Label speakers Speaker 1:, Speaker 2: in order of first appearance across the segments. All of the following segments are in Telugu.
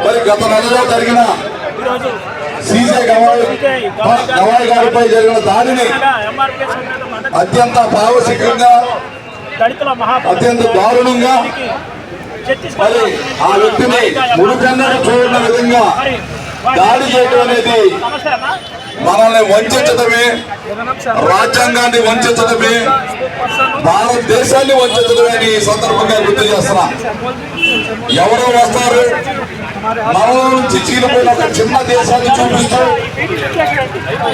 Speaker 1: మరి గత నెలలో జరిగిన సీజే గవాయి గవాయి గారిపై జరిగిన దాడిని అత్యంత పావసికంగా అత్యంత దారుణంగా మరి ఆ వ్యక్తిని ముడిపెన్నడు చూడని విధంగా దాడి చేయడం అనేది మనల్ని వంచడమే రాజ్యాంగాన్ని వంచడమే భారతదేశాన్ని వంచడమే అని ఈ సందర్భంగా గుర్తు చేస్తున్నా. ఎవరు వస్తారు మనలో నుంచి చీలిపోయిన ఒక చిన్న దేశాన్ని చూపిస్తూ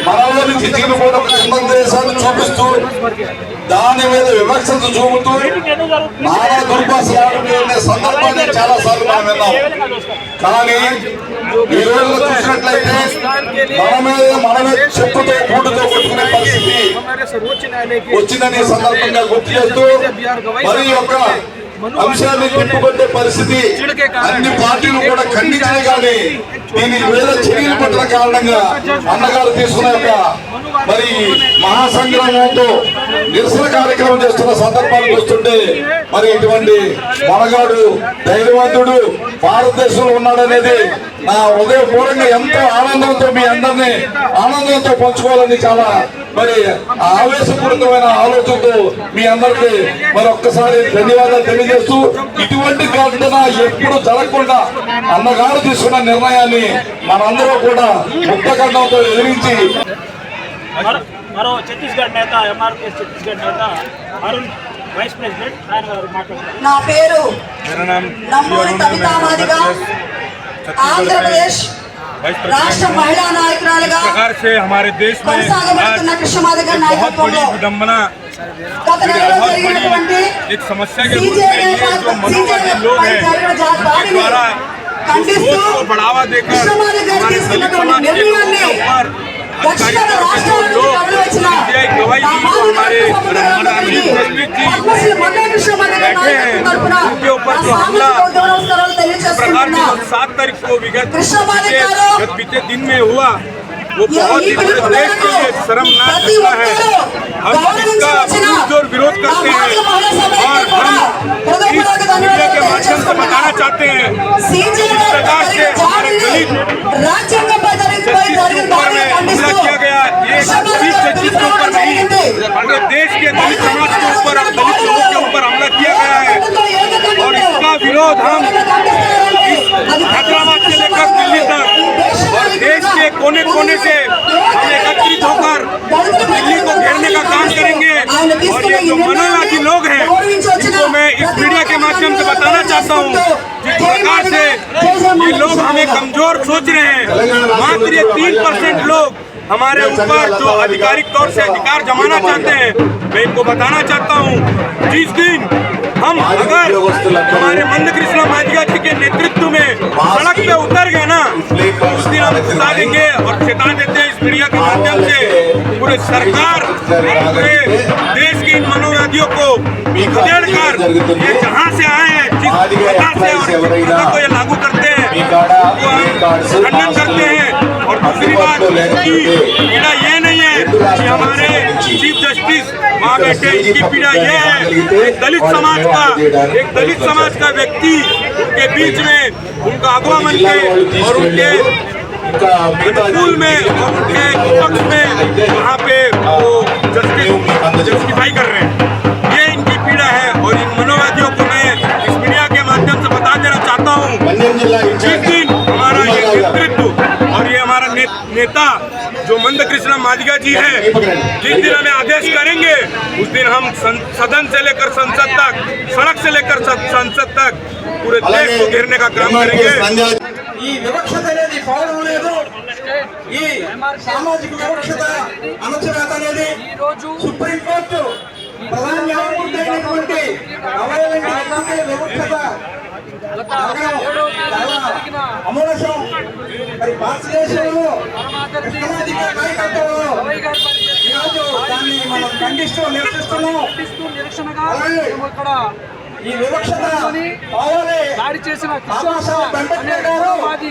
Speaker 1: మనలో నుంచి చీలిపోయిన ఒక చిన్న దేశాన్ని చూపిస్తూ దాని మీద వివక్షత చూపుతూ నానా దుర్భాషలాడుకునే మనం వెళ్దాం. కానీ ఈ రోజు చూసినట్లయితే మన మీద మనమే చెప్పుతో కూటుతో కొట్టుకునే పరిస్థితి వచ్చిందని సందర్భంగా గుర్తు చేస్తూ మరి యొక్క అంశాన్ని తిప్పుకొట్టే పరిస్థితి అన్ని పార్టీలు కూడా ఖండించాయి కానీ దీని మీద చర్యలు పట్టిన కారణంగా అన్నగారు తీసుకున్న యొక్క మరి మహాసంగ్రామంతో నిరసన కార్యక్రమం చేస్తున్న సందర్భాలు చూస్తుంటే మరి ఇటువంటి మనగాడు ధైర్యవంతుడు భారతదేశంలో ఉన్నాడనేది నా హృదయపూర్వకంగా ఎంతో ఆనందంతో మీ అందరినీ ఆనందంతో పంచుకోవాలని చాలా మరి ఆవేశపూరితమైన ఆలోచనతో మీ అందరికీ మరొక్కసారి ధన్యవాదాలు తెలియజేస్తూ ఇటువంటి ఘటన ఎప్పుడు జరగకుండా అన్నగారు తీసుకున్న నిర్ణయాన్ని మనందరూ కూడా ముక్తఖండంతో ఎదిరించి
Speaker 2: మరో ఛత్తీస్గఢ్ నేత ఎంఆర్పిఎస్ ఛత్తీస్గఢ్ నేత అరుణ్ వైస్ ప్రెసిడెంట్ ఆయన గారు మాట్లాడుతున్నారు.
Speaker 3: నా పేరు నమ్మూరి ఆంధ్రప్రదేశ్ రాష్ట్ర మహిళా నాయకురాలుగా
Speaker 4: इस प्रकार से हमारे देश में आज
Speaker 3: కొనసాగబడుతున్న కృష్ణమాదిగ
Speaker 4: एक बहुत बड़ी
Speaker 3: నాయకత్వంలో
Speaker 4: विडम्बना
Speaker 3: గత నెలలో జరిగినటువంటి
Speaker 4: एक समस्या के रूप
Speaker 3: సీజే
Speaker 4: में ये जो मनोवादी लोग हैं के द्वारा जो
Speaker 3: ఖండిస్తూ
Speaker 4: सोच को बढ़ावा देकर
Speaker 3: కృష్ణమాదిగ గారు
Speaker 4: हमारे दलित
Speaker 3: తీసుకున్నటువంటి
Speaker 4: समाज के लोगों
Speaker 3: నిర్ణయాన్ని
Speaker 4: के ऊपर
Speaker 3: దక్షిణ
Speaker 4: अधिकारी
Speaker 3: రాష్ట్రాల
Speaker 4: तौर पे जो
Speaker 3: నుంచి
Speaker 4: लोग
Speaker 3: తరలి వచ్చిన
Speaker 4: सीबीआई गवाही दी
Speaker 3: మా
Speaker 4: और हमारे
Speaker 3: Madiga
Speaker 4: chief justice G
Speaker 3: Padmashri మల్లె కృష్ణమాదిగ
Speaker 4: बैठे हैं,
Speaker 3: నాయకత్వం తరపున
Speaker 4: उनके ऊपर
Speaker 3: నా
Speaker 4: जो हमला सात तारीख को विगत
Speaker 3: विगत
Speaker 4: बीते दिन में हुआ वो बहुत ही देश के लिए शर्मनाक घटना है। हम इसका ज़ोर विरोध करते हैं और हम इस मीडिया के माध्यम से बताना चाहते हैं। और ये जो मनोवादी लोग हैं इनको मैं इस मीडिया के माध्यम से बताना चाहता हूँ जिस प्रकार से ये लोग हमें कमज़ोर सोच रहे हैं। मात्र ये तीन परसेंट लोग हमारे ऊपर जो आधिकारिक तौर से अधिकार जमाना चाहते हैं मैं इनको बताना चाहता हूँ जिस दिन हम अगर हमारे मंद कृष्ण माधिका जी के नेतृत्व में सड़क पे उतर गए ना तो उस दिन हम बता देंगे और चेता देते हैं इस मीडिया के माध्यम से। पूरे सरकार पूरे देश के इन मनोवादियों को खदेड़ कर ये जहाँ से आए हैं, जिस प्रथा से और को ये लागू करते हैं हम खंडन करते हैं। और दूसरी बात की पीड़ा ये नहीं है कि हमारे चीफ जस्टिस वहाँ बैठे इनकी पीड़ा ये है एक दलित समाज का, एक दलित समाज का व्यक्ति उनके बीच में उनका अगवा बन के और उनके स्कूल तो में के पक्ष में वहाँ पे वो जस्टिफाई कर रहे हैं। ये इनकी पीड़ा है और इन मनोवादियों को मैं इस मीडिया के माध्यम से बता देना चाहता हूँ। जिस दिन हमारा ये नेतृत्व और ये हमारा ने, नेता जो मंद कृष्णा माधिका जी है जिस दिन हमें आदेश करेंगे उस दिन हम सदन से लेकर संसद तक सड़क से लेकर संसद तक पूरे देश को घेरने का काम करेंगे।
Speaker 5: ఈ సామాజిక వివక్షత అణచివేత అనేది సుప్రీంకోర్టు ప్రధాన న్యాయమూర్తి అయినటువంటి వివక్షత. మరి భారతదేశంలో కృష్ణమాదిగ నాయకత్వంలో ఈరోజు దాన్ని మనం ఖండిస్తూ నిరసిస్తున్నాం ఈ వివక్షత
Speaker 6: దాడి చేసిన మాది